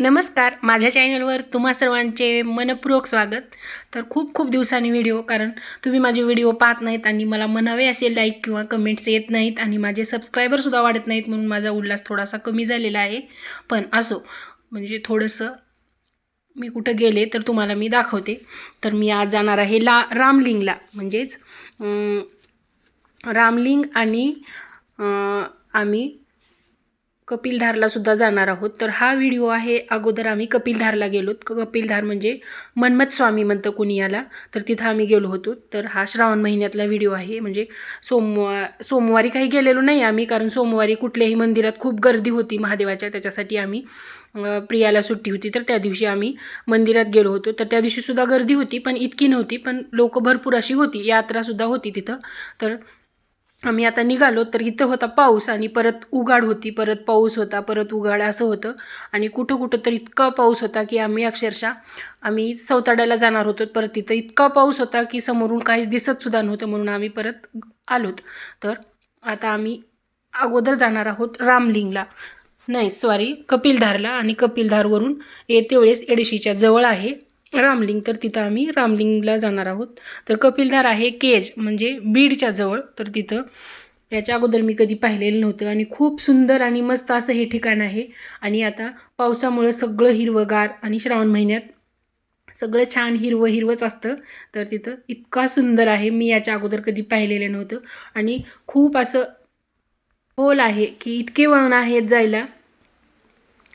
नमस्कार माझ्या चॅनलवर तुम्हा सर्वांचे मनपूर्वक स्वागत. तर खूप खूप दिवसांनी व्हिडिओ कारण तुम्ही माझे व्हिडिओ पाहत नाहीत आणि मला म्हणावे असे लाईक किंवा कमेंट्स येत नाहीत आणि माझे सबस्क्रायबरसुद्धा वाढत नाहीत म्हणून माझा उल्हास थोडासा कमी झालेला आहे. पण असो म्हणजे थोडंसं मी कुठं गेले तर तुम्हाला मी दाखवते. तर मी आज जाणार आहे ला रामलिंगला. म्हणजेच रामलिंग आणि आम्ही कपिलधारला सुद्धा जाणार आहोत. तर हा व्हिडिओ आहे अगोदर आम्ही कपिलधारला गेलो. कपिलधार म्हणजे मन्मथ स्वामी म्हणतं कुणी याला. तर तिथं आम्ही गेलो होतो. तर हा श्रावण महिन्यातला व्हिडिओ आहे. म्हणजे सोमवार सोमवारी काही गेलेलो नाही आम्ही कारण सोमवारी कुठल्याही मंदिरात खूप गर्दी होती महादेवाच्या. त्याच्यासाठी आम्ही प्रियाला सुट्टी होती. तर त्या दिवशी आम्ही मंदिरात गेलो होतो. तर त्या दिवशीसुद्धा गर्दी होती पण इतकी नव्हती. पण लोक भरपूर अशी होती. यात्रासुद्धा होती तिथं. तर आम्ही आता निघालो तर इथं होता पाऊस आणि परत उघाड होती परत पाऊस होता परत उघाड असं होतं. आणि कुठं कुठं तर इतका पाऊस होता की आम्ही अक्षरशः आम्ही सौताड्याला जाणार होतो. परत तिथं इतका पाऊस होता की समोरून काहीच दिसतसुद्धा नव्हतं म्हणून आम्ही परत आलोत. तर आता आम्ही अगोदर जाणार आहोत रामलिंगला. नाही सॉरी कपिलधारला. आणि कपिलधारवरून येते वेळेस एडशीच्या जवळ आहे. रामलिंग तर तिथं आम्ही रामलिंगला जाणार आहोत. तर कपिलधार आहे केज म्हणजे बीडच्या जवळ. तर तिथं याच्या अगोदर मी कधी पाहिलेलं नव्हतं आणि खूप सुंदर आणि मस्त असं हे ठिकाण आहे. आणि आता पावसामुळं सगळं हिरवंगार आणि श्रावण महिन्यात सगळं छान हिरवं हिरवंच असतं. तर तिथं इतका सुंदर आहे. मी याच्या अगोदर कधी पाहिलेलं नव्हतं. आणि खूप असं होल आहे की इतके वळण आहेत जायला.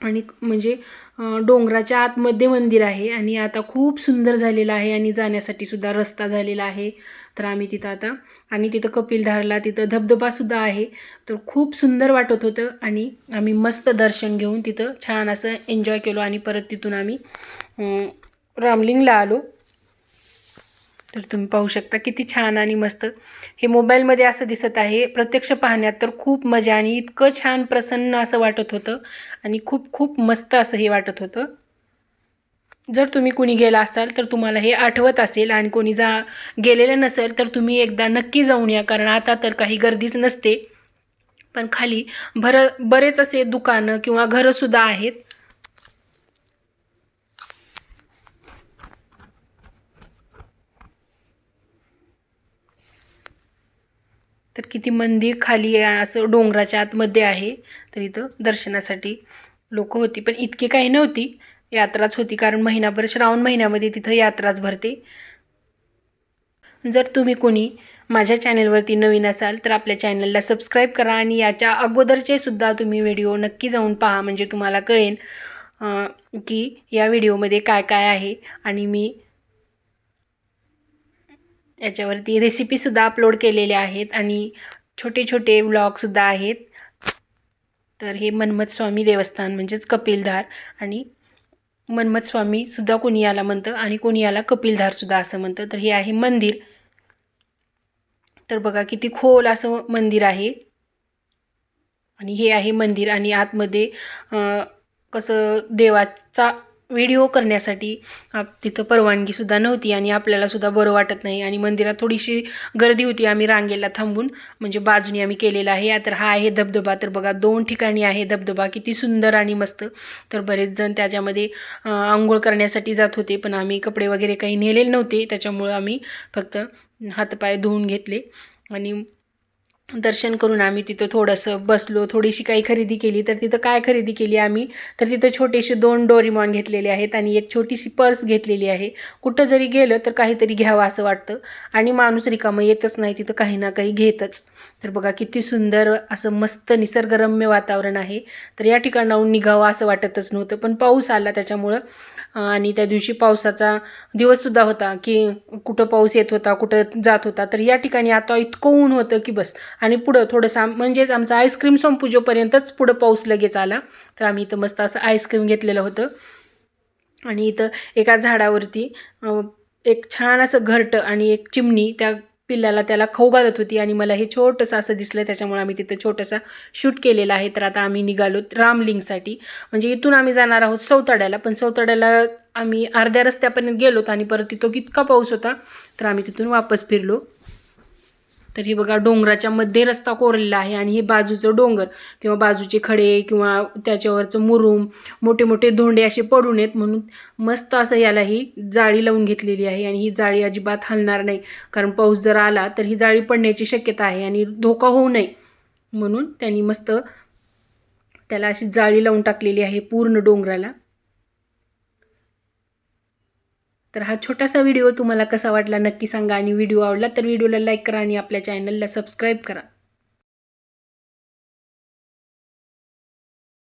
आणि म्हणजे डोंगराच्या आतमध्ये मंदिर आहे आणि आता खूप सुंदर झालेलं आहे आणि जाण्यासाठी सुद्धा रस्ता झालेला आहे. तर आम्ही तिथं आता आणि तिथं कपिलधारला तिथं धबधबासुद्धा आहे. तर खूप सुंदर वाटत होतं आणि आम्ही मस्त दर्शन घेऊन तिथं छान असं एन्जॉय केलो आणि परत तिथून आम्ही रामलिंगला आलो. तर तुम्ही पाहू शकता किती छान आणि मस्त. हे मोबाईलमध्ये असं दिसत आहे प्रत्यक्ष पाहण्यात तर खूप मजा आणि इतकं छान प्रसन्न असं वाटत होतं आणि खूप खूप मस्त असं हे वाटत होतं. जर तुम्ही कुणी गेला असाल तर तुम्हाला हे आठवत असेल आणि कोणी जा गेलेलं नसेल तर तुम्ही एकदा नक्की जाऊन या कारण आता तर काही गर्दीच नसते. पण खाली भर बरेच असे दुकानं किंवा घरंसुद्धा आहेत तर किती मंदिर खाली आहे असं डोंगराच्या आतमध्ये आहे तर इथं दर्शनासाठी लोक होती. पण इतकी काही नव्हती यात्राच होती कारण महिनाभर श्रावण महिन्यामध्ये तिथं यात्राच भरते. जर तुम्ही कोणी माझ्या चॅनलवरती नवीन असाल तर आपल्या चॅनलला सबस्क्राईब करा आणि याच्या अगोदरचे सुद्धा तुम्ही व्हिडिओ नक्की जाऊन पहा म्हणजे तुम्हाला कळेल की या व्हिडिओमध्ये काय काय आहे आणि मी याच्यावरती रेसिपीसुद्धा अपलोड केलेल्या आहेत आणि छोटे छोटे व्लॉगसुद्धा आहेत. तर हे मन्मथ स्वामी देवस्थान म्हणजेच कपिलधार आणि मन्मथ स्वामीसुद्धा कोणी याला म्हणतं आणि कोणी याला कपिलधारसुद्धा असं म्हणतं. तर हे आहे मंदिर. तर बघा किती खोल असं मंदिर आहे. आणि हे आहे मंदिर आणि आतमध्ये कसं देवाचा व्हिडिओ करण्यासाठी आप तिथं परवानगीसुद्धा नव्हती आणि आपल्यालासुद्धा बरं वाटत नाही. आणि मंदिरात थोडीशी गर्दी होती आम्ही रांगेला थांबून म्हणजे बाजूने आम्ही केलेला आहे. तर हा आहे धबधबा. तर बघा दोन ठिकाणी आहे धबधबा. किती सुंदर आणि मस्त. तर बरेच जण त्याच्यामध्ये आंघोळ करण्यासाठी जात होते पण आम्ही कपडे वगैरे काही नेलेले नव्हते. त्याच्यामुळं आम्ही फक्त हातपाय धुवून घेतले. आणि दर्शन करून आम्ही तिथं थोडंसं बसलो थोडीशी काही खरेदी केली. तर तिथं काय खरेदी केली आम्ही? तर तिथं छोटेसे दोन डोरीमॉन घेतलेले आहेत आणि एक छोटीशी पर्स घेतलेली आहे. कुठं जरी गेलं तर काहीतरी घ्यावं असं वाटतं. आणि माणूस रिकामं येतच नाही तिथं काही ना काही घेतच. तर बघा किती सुंदर असं मस्त निसर्गरम्य वातावरण आहे. तर या ठिकाणाहून निघावं असं वाटतच नव्हतं. पण पाऊस आला त्याच्यामुळं आणि त्या दिवशी पावसाचा दिवससुद्धा होता की कुठं पाऊस येत होता कुठं जात होता. तर या ठिकाणी आता इतकं ऊन होतं की बस. आणि पुढं थोडंसं म्हणजेच आमचं आईस्क्रीम संपूजेपर्यंतच पुढं पाऊस लगेच आला. तर आम्ही इथं मस्त असं आईस्क्रीम घेतलेलं होतं. आणि इथं एका झाडावरती एक छान असं घरटं आणि एक चिमणी त्या पिल्लाला त्याला खाऊ घालत होती आणि मला हे छोटंसं असं दिसलं त्याच्यामुळे आम्ही तिथं छोटंसं शूट केलेलं आहे. तर आता आम्ही निघालो रामलिंगसाठी. म्हणजे इथून आम्ही जाणार आहोत सौताड्याला पण सौताड्याला आम्ही अर्ध्या रस्त्यापर्यंत गेलोत आणि परत तिथं इतका पाऊस होता तर आम्ही तिथून वापस फिरलो. तर हे बघा डोंगराच्या मध्ये रस्ता कोरलेला आहे आणि हे बाजूचं डोंगर किंवा बाजूचे खडे किंवा त्याच्यावरचं मुरुम मोठे मोठे धोंडे असे पडू नयेत म्हणून मस्त असं याला ही जाळी लावून घेतलेली आहे आणि ही जाळी अजिबात हलणार नाही. कारण पाऊस जर आला तर ही जाळी पडण्याची शक्यता आहे आणि धोका होऊ नये म्हणून त्यांनी मस्त त्याला अशी जाळी लावून टाकलेली आहे पूर्ण डोंगराला. तर हा छोटासा व्हिडिओ तुम्हाला कसा वाटला नक्की सांगा आणि व्हिडिओ आवडला तर व्हिडिओला लाईक करा आणि आपल्या चॅनलला सबस्क्राईब करा.